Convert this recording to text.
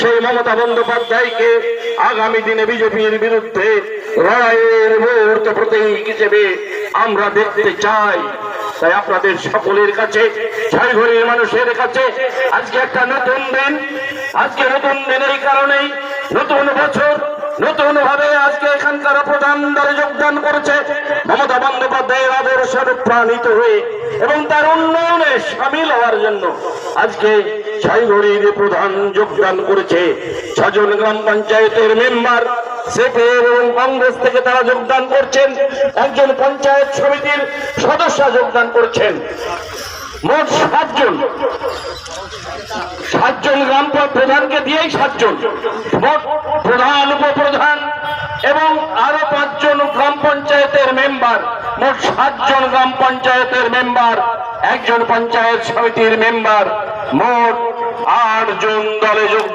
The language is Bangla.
সেই মমতা বন্দ্যোপাধ্যায়কে আগামী দিনে বিজেপির বিরুদ্ধে লড়াইয়ের মুহূর্ত প্রতীক হিসেবে আমরা দেখতে চাই। তাই আপনাদের সকলের কাছে ছয়ঘরের মানুষের কাছে আজকে একটা নতুন দিন, আজকে নতুন দিন এই কারণেই নতুন বছর নতুন ভাবে আজকে এখানকার প্রধান দলে যোগদান করেছে মমতা বন্দ্যোপাধ্যায়ের আদর্শ প্রাণিত হয়ে এবং তার উন্নয়নে হওয়ার জন্য আজকে ছয়ঘড়ির প্রধান যোগদান করেছে ছজন গ্রাম পঞ্চায়েতের মেম্বার সেপের এবং কংগ্রেস থেকে তারা যোগদান করছেন, একজন পঞ্চায়েত সমিতির সদস্য যোগদান করছেন। মোট সাতজন। সাতজন গ্রাম প্রধানকে দিয়েই সাতজন। মোট প্রধান, উপপ্রধান এবং আরও পাঁচজন গ্রাম পঞ্চায়েতের মেম্বার। মোট সাতজন গ্রাম পঞ্চায়েতের মেম্বার। একজন পঞ্চায়েত সমিতির মেম্বার মোট আটজন দলে যোগ